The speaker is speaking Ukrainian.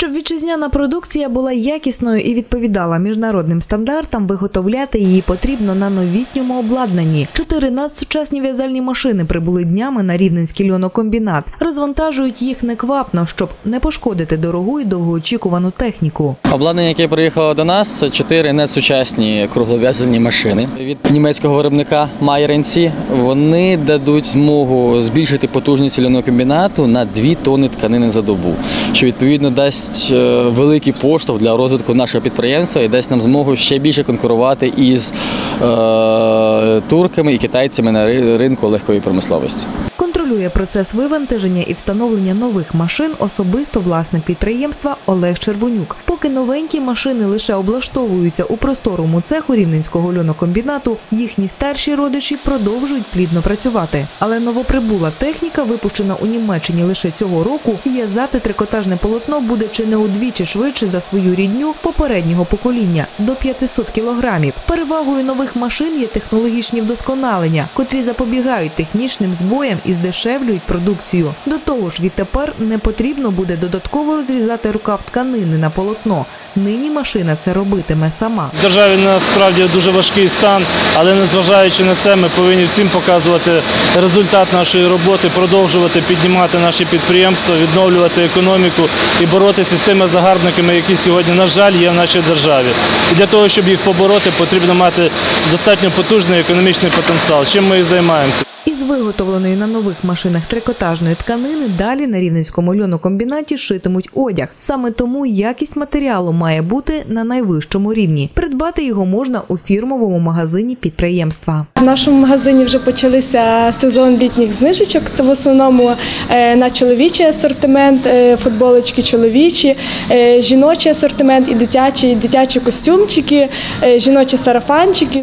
Щоб вітчизняна продукція була якісною і відповідала міжнародним стандартам, виготовляти її потрібно на новітньому обладнанні. Чотири надсучасні в'язальні машини прибули днями на рівненський льонокомбінат. Розвантажують їх неквапно, щоб не пошкодити дорогу і довгоочікувану техніку. Обладнання, яке приїхало до нас, це чотири надсучасні круглов'язані машини від німецького виробника Майренці. Вони дадуть змогу збільшити потужність льоного комбінату на 2 тонни тканини за добу, що відповідно дасть е, великий поштовх для розвитку нашого підприємства і дасть нам змогу ще більше конкурувати із е, турками і китайцями на ринку легкої промисловості. Контролює процес вивантаження і встановлення нових машин особисто власник підприємства Олег Червонюк. Поки новенькі машини лише облаштовуються у просторому цеху рівненського льонокомбінату, їхні старші родичі продовжують плідно працювати. Але новоприбула техніка, випущена у Німеччині лише цього року, в'язати трикотажне полотно буде чи не удвічі швидше за свою рідню попереднього покоління до 500 кілограмів. Перевагою нових машин є технологічні вдосконалення, котрі запобігають технічним збоям і здешевлюють продукцію. До того ж, відтепер не потрібно буде додатково розрізати рукав тканини на полотно. Нині машина це робитиме сама. В державі насправді дуже важкий стан, але незважаючи на це, ми повинні всім показувати результат нашої роботи, продовжувати піднімати наші підприємства, відновлювати економіку і боротися з тими загарбниками, які сьогодні, на жаль, є в нашій державі. І для того, щоб їх побороти, потрібно мати достатньо потужний економічний потенціал. Чим ми і займаємося. Із виготовленої на нових машинах трикотажної тканини далі на рівненському льонокомбінаті шитимуть одяг. Саме тому якість матеріалу має бути на найвищому рівні. Придбати його можна у фірмовому магазині підприємства. В нашому магазині вже почалися сезон літніх знижечок. Це в основному е, на чоловічий асортимент, е, футболочки чоловічі, е, жіночий асортимент і дитячі, дитячі костюмчики, жіночі сарафанчики.